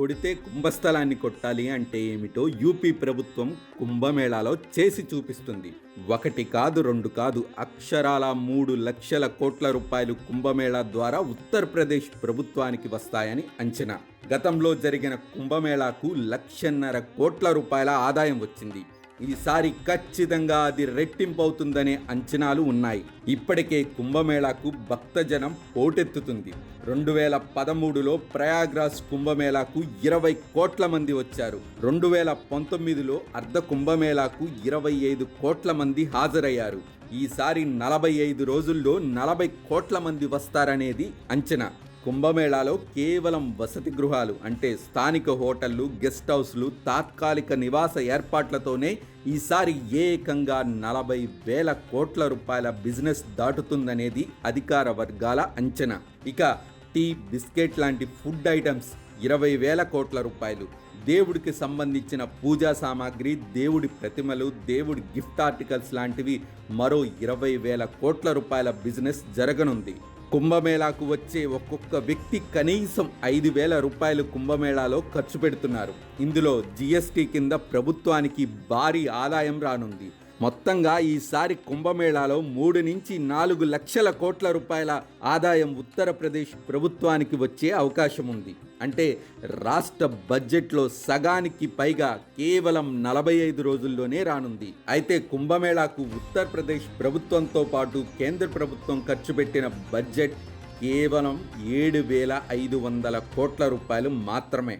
కొడితే కుంభస్థలాన్ని కొట్టాలి అంటే ఏమిటో యూపీ ప్రభుత్వం కుంభమేళాలో చేసి చూపిస్తుంది. ఒకటి కాదు రెండు కాదు అక్షరాల మూడు లక్షల కోట్ల రూపాయలు కుంభమేళా ద్వారా ఉత్తరప్రదేశ్ ప్రభుత్వానికి వస్తాయని అంచనా. గతంలో జరిగిన కుంభమేళాకు లక్షన్నర కోట్ల రూపాయల ఆదాయం వచ్చింది. ఈసారి ఖచ్చితంగా అది రెట్టింపవుతుందనే అంచనాలు ఉన్నాయి. ఇప్పటికే కుంభమేళాకు భక్తజనం పోటెత్తుతుంది రెండు వేల పదమూడులో ప్రయాగ్రాజ్ కుంభమేళాకు ఇరవై కోట్ల మంది వచ్చారు. రెండు వేల పంతొమ్మిదిలో అర్ధ కుంభమేళాకు ఇరవై ఐదు కోట్ల మంది హాజరయ్యారు. ఈసారి నలభై ఐదు రోజుల్లో నలభై కోట్ల మంది వస్తారనేది అంచనా. కుంభమేళాలో కేవలం వసతి గృహాలు అంటే స్థానిక హోటళ్ళు గెస్ట్ హౌస్లు తాత్కాలిక నివాస ఏర్పాట్లతోనే ఈసారి ఏకంగా నలభై వేల కోట్ల రూపాయల బిజినెస్ దాటుతుందనేది అధికార వర్గాల అంచనా. ఇక టీ బిస్కెట్ లాంటి ఫుడ్ ఐటమ్స్ ఇరవై వేల కోట్ల రూపాయలు. దేవుడికి సంబంధించిన పూజా సామాగ్రి దేవుడి ప్రతిమలు దేవుడి గిఫ్ట్ ఆర్టికల్స్ లాంటివి మరో ఇరవై వేల కోట్ల రూపాయల బిజినెస్ జరగనుంది. కుంభమేళాకు వచ్చే ఒక్కొక్క వ్యక్తి కనీసం ఐదు వేల రూపాయలు కుంభమేళాలో ఖర్చు పెడుతున్నారు. ఇందులో జిఎస్టీ కింద ప్రభుత్వానికి భారీ ఆదాయం రానుంది. మొత్తంగా ఈసారి కుంభమేళాలో మూడు నుంచి నాలుగు లక్షల కోట్ల రూపాయల ఆదాయం ఉత్తరప్రదేశ్ ప్రభుత్వానికి వచ్చే అవకాశం ఉంది అంటే రాష్ట్ర బడ్జెట్లో సగానికి పైగా కేవలం నలభై ఐదు రోజుల్లోనే రానుంది. అయితే కుంభమేళాకు ఉత్తరప్రదేశ్ ప్రభుత్వంతో పాటు కేంద్ర ప్రభుత్వం ఖర్చు పెట్టిన బడ్జెట్ కేవలం ఏడు వేల ఐదు వందల కోట్ల రూపాయలు మాత్రమే.